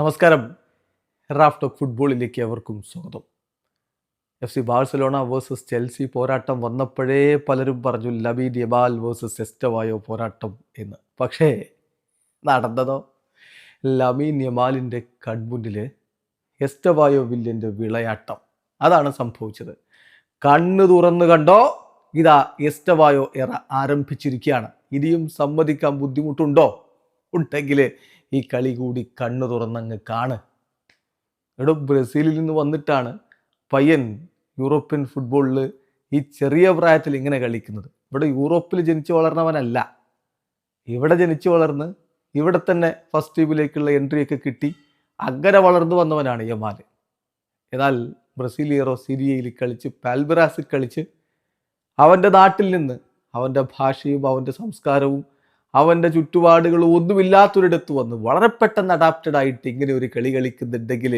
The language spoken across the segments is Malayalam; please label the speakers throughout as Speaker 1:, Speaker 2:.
Speaker 1: നമസ്കാരം. റാഫ്റ്റ് ടോക്ക് ഫുട്ബോളിലേക്ക് അവർക്കും സ്വാഗതം. F C Barcelona versus Chelsea പോരാട്ടം വന്നപ്പോഴേ പലരും പറഞ്ഞു ലബി യബാൽ വേഴ്സസ് എസ്റ്റവായോ പോരാട്ടം എന്ന്. പക്ഷേ നടന്നതോ? ലബി നിയമാലിന്റെ കൺമുന്നിൽ എസ്റ്റവായോ വില്യന്റെ വിളയാട്ടം. അതാണ് സംഭവിച്ചത്. കണ്ണു തുറന്നു കണ്ടോ? ഇതാ എസ്റ്റവായോ എറ ആരംഭിച്ചിരിക്കുകയാണ്. ഇനിയും സമ്മതിക്കാൻ ബുദ്ധിമുട്ടുണ്ടോ? ഉണ്ടെങ്കിൽ ഈ കളി കൂടി കണ്ണു തുറന്നങ്ങ് കാണ്. എടോ ബ്രസീലിൽ നിന്ന് വന്നിട്ടാണ് പയ്യൻ യൂറോപ്യൻ ഫുട്ബോളിൽ ഈ ചെറിയ പ്രായത്തിൽ ഇങ്ങനെ കളിക്കുന്നത്. ഇവിടെ യൂറോപ്പിൽ ജനിച്ചു വളർന്നവനല്ല. ഇവിടെ ജനിച്ചു വളർന്ന് ഇവിടെ തന്നെ ഫസ്റ്റ് ടീമിലേക്കുള്ള എൻട്രിയൊക്കെ കിട്ടി അങ്ങനെ വളർന്നു വന്നവനാണ് യമാൽ. എന്നാൽ ബ്രസീലിയറോ സിരിയയിൽ കളിച്ച് പാൽബറാസിൽ കളിച്ച് അവന്റെ നാട്ടിൽ നിന്ന് അവന്റെ ഭാഷയും അവന്റെ സംസ്കാരവും അവന്റെ ചുറ്റുപാടുകൾ ഒന്നുമില്ലാത്തൊരിടത്ത് വന്ന് വളരെ പെട്ടെന്ന് അഡാപ്റ്റഡ് ആയിട്ട് ഇങ്ങനെ ഒരു കളി കളിക്കുന്നുണ്ടെങ്കിൽ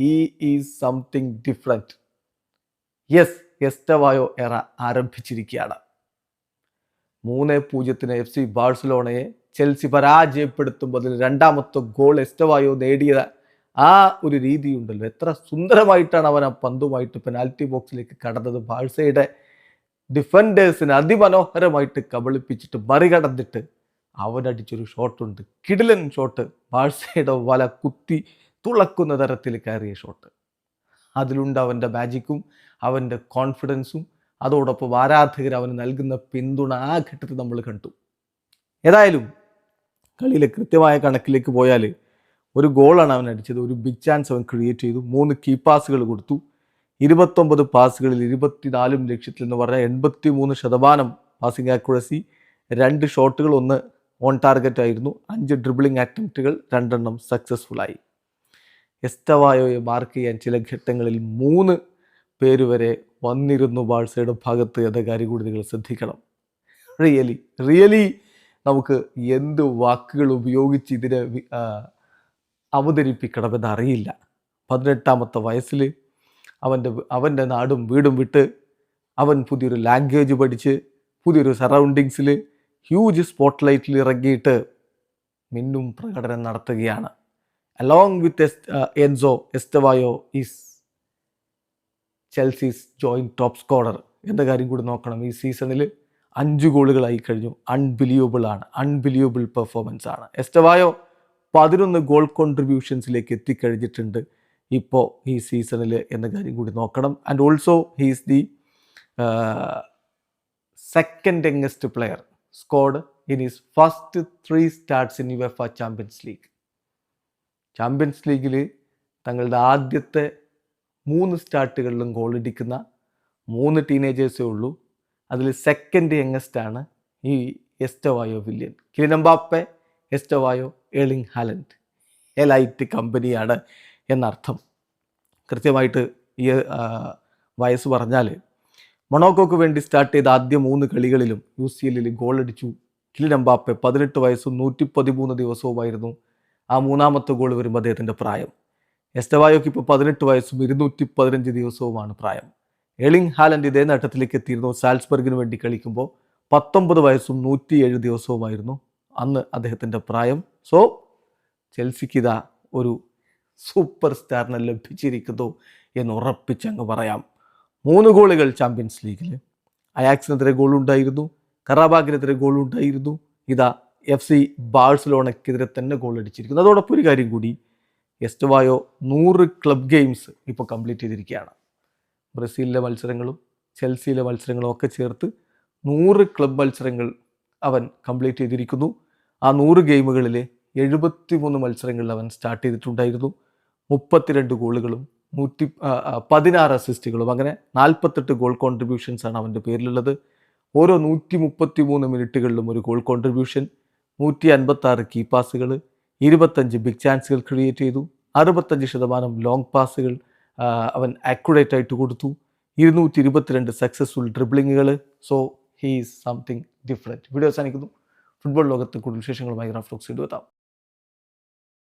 Speaker 1: he is something different yes Estevao era ആരംഭിച്ചിരിക്കുകയാണ്. മൂന്ന് പൂജ്യത്തിന് എഫ് സി ബാഴ്സലോണയെ ചെൽസി പരാജയപ്പെടുത്തുമ്പോൾ രണ്ടാമത്തെ ഗോൾ എസ്റ്റവായോ നേടിയ ആ ഒരു രീതിയുണ്ടല്ലോ. എത്ര സുന്ദരമായിട്ടാണ് അവൻ ആ പന്തുമായിട്ട് പെനാൽറ്റി ബോക്സിലേക്ക് കടന്നത്. ബാഴ്സയുടെ ഡിഫൻഡേഴ്സിനെ അതിമനോഹരമായിട്ട് കബളിപ്പിച്ചിട്ട് മറികടന്നിട്ട് അവനടിച്ചൊരു ഷോട്ടുണ്ട്. കിടിലൻ ഷോട്ട്. ബാഴ്സയുടെ വല കുത്തി തുളക്കുന്ന തരത്തിൽ കയറിയ ഷോട്ട്. അതിലുണ്ട് അവന്റെ മാജിക്കും അവന്റെ കോൺഫിഡൻസും അതോടൊപ്പം ആരാധകർ അവന് നൽകുന്ന പിന്തുണ ആ ഘട്ടത്തിൽ നമ്മൾ കണ്ടു. ഏതായാലും കളിയിലെ കൃത്യമായ കണക്കിലേക്ക് പോയാൽ ഒരു ഗോളാണ് അവൻ അടിച്ചത്. ഒരു ബിഗ് ചാൻസ് അവൻ ക്രിയേറ്റ് ചെയ്തു. മൂന്ന് കീ പാസുകൾ കൊടുത്തു. ഇരുപത്തൊമ്പത് പാസുകളിൽ ഇരുപത്തിനാലും ലക്ഷ്യത്തിൽ എന്ന് പറഞ്ഞാൽ എൺപത്തി മൂന്ന് ശതമാനം പാസിംഗ് ആക്യുറസി രണ്ട് ഷോട്ടുകൾ ഒന്ന് ഓൺ ടാർഗറ്റ് ആയിരുന്നു. അഞ്ച് ഡ്രിബിളിംഗ് അറ്റംപ്റ്റുകൾ രണ്ടെണ്ണം സക്സസ്ഫുൾ ആയി. എസ്റ്റവായോയെ മാർക്ക് ചെയ്യാൻ ചില ഘട്ടങ്ങളിൽ മൂന്ന് പേര് വരെ വന്നിരുന്നു ബാഴ്സയുടെ ഭാഗത്ത്. എന്ന കാര്യം കൂടി നിങ്ങൾ ശ്രദ്ധിക്കണം. റിയലി റിയലി നമുക്ക് എന്ത് വാക്കുകൾ ഉപയോഗിച്ച് ഇതിനെ അവതരിപ്പിക്കണമെന്ന് അറിയില്ല. പതിനെട്ടാമത്തെ വയസ്സിൽ അവന്റെ അവന്റെ നാടും വീടും വിട്ട് അവൻ പുതിയൊരു ലാംഗ്വേജ് പഠിച്ച് പുതിയൊരു സറൗണ്ടിങ്സിൽ ഹ്യൂജ് സ്പോട്ട് ലൈറ്റിൽ ഇറങ്ങിയിട്ട് മിന്നും പ്രകടനം നടത്തുകയാണ്. Along with Enzo Estevao is Chelsea's joint top scorer എന്ന കാര്യം കൂടി നോക്കണം. ഈ സീസണിൽ അഞ്ച് ഗോളുകളായി കഴിഞ്ഞു. അൺബിലീവബിൾ ആണ്. അൺബിലീവബിൾ പെർഫോമൻസ് ആണ്. എസ്റ്റവായോ പതിനൊന്ന് ഗോൾ കോൺട്രിബ്യൂഷൻസിലേക്ക് എത്തിക്കഴിഞ്ഞിട്ടുണ്ട് ഇപ്പോൾ ഈ സീസണിൽ എന്ന കാര്യം കൂടി നോക്കണം. And also he's the second youngest player scored in his first three starts in UEFA Champions League Champions ലീഗിൽ തങ്ങളുടെ ആദ്യത്തെ മൂന്ന് സ്റ്റാർട്ടുകളിലും ഗോളടിക്കുന്ന മൂന്ന് ടീനേജേഴ്സേ ഉള്ളൂ. അതിൽ സെക്കൻഡ് യങ്ങസ്റ്റ് ആണ് ഈ Estevao Willian. Kylian Mbappe Estevao Erling Haaland. Elite കമ്പനിയാണ് എന്നർത്ഥം. കൃത്യമായിട്ട് ഈ വയസ്സ് പറഞ്ഞാൽ മൊണോക്കോക്ക് വേണ്ടി സ്റ്റാർട്ട് ചെയ്ത ആദ്യ മൂന്ന് കളികളിലും യു സി എല്ലിൽ ഗോൾ അടിച്ചു പതിനെട്ട് വയസ്സും നൂറ്റി പതിമൂന്ന് ദിവസവുമായിരുന്നു. ആ മൂന്നാമത്തെ ഗോൾ വരുമ്പോൾ അദ്ദേഹത്തിന്റെ പ്രായം. എസ്റ്റവായോക്ക് ഇപ്പോൾ പതിനെട്ട് വയസ്സും ഇരുന്നൂറ്റി പതിനഞ്ച് ദിവസവുമാണ് പ്രായം. എളിങ് ഹാലൻഡ് ഇതേ നേട്ടത്തിലേക്ക് എത്തിയിരുന്നു. സാൽസ്ബർഗിന് വേണ്ടി കളിക്കുമ്പോൾ പത്തൊമ്പത് വയസ്സും നൂറ്റിയേഴ് ദിവസവുമായിരുന്നു അന്ന് അദ്ദേഹത്തിന്റെ പ്രായം. സോ ചെൽസിക്ക് ഇതാ ഒരു സൂപ്പർ സ്റ്റാറിനെ ലഭിച്ചിരിക്കുന്നു എന്ന് ഉറപ്പിച്ചങ്ങ് പറയാം. മൂന്ന് ഗോളുകൾ ചാമ്പ്യൻസ് ലീഗിൽ അയാക്സിനെതിരെ ഗോളുണ്ടായിരുന്നു. കറാബാഗിനെതിരെ ഗോളുണ്ടായിരുന്നു. ഇതാ എഫ് സി ബാഴ്സലോണയ്ക്കെതിരെ തന്നെ ഗോൾ അടിച്ചിരിക്കുന്നു അതോടൊപ്പം ഒരു കാര്യം കൂടി. എസ്റ്റവായോ നൂറ് ക്ലബ് ഗെയിംസ് ഇപ്പോൾ കംപ്ലീറ്റ് ചെയ്തിരിക്കുകയാണ്. ബ്രസീലിലെ മത്സരങ്ങളും ചെൽസിയിലെ മത്സരങ്ങളും ഒക്കെ ചേർത്ത് നൂറ് ക്ലബ് മത്സരങ്ങൾ അവൻ കംപ്ലീറ്റ് ചെയ്തിരിക്കുന്നു. ആ നൂറ് ഗെയിമുകളിൽ എഴുപത്തി മൂന്ന് മത്സരങ്ങളിൽ അവൻ സ്റ്റാർട്ട് ചെയ്തിട്ടുണ്ടായിരുന്നു. മുപ്പത്തിരണ്ട് ഗോളുകളും നൂറ്റി പതിനാറ് അസിസ്റ്റുകളും അങ്ങനെ നാൽപ്പത്തെട്ട് ഗോൾ കോൺട്രിബ്യൂഷൻസ് ആണ് അവന്റെ പേരിലുള്ളത്. ഓരോ നൂറ്റി മുപ്പത്തി മൂന്ന് മിനിറ്റുകളിലും ഒരു ഗോൾ കോൺട്രിബ്യൂഷൻ നൂറ്റി അൻപത്താറ് കീ പാസുകൾ ഇരുപത്തഞ്ച് ബിഗ് ചാൻസുകൾ ക്രിയേറ്റ് ചെയ്തു. അറുപത്തഞ്ച് ശതമാനം ലോങ് പാസുകൾ അവൻ ആക്യുറേറ്റ് ആയിട്ട് കൊടുത്തു. ഇരുന്നൂറ്റി ഇരുപത്തിരണ്ട് successful ഡ്രിബ്ലിങ്ങുകൾ so he is something different video അവസാനിക്കുന്നു. ഫുട്ബോൾ ലോകത്ത് കൂടുതൽ വിശേഷങ്ങളുമായി റാഫ്ലോക്സ് എത്താം.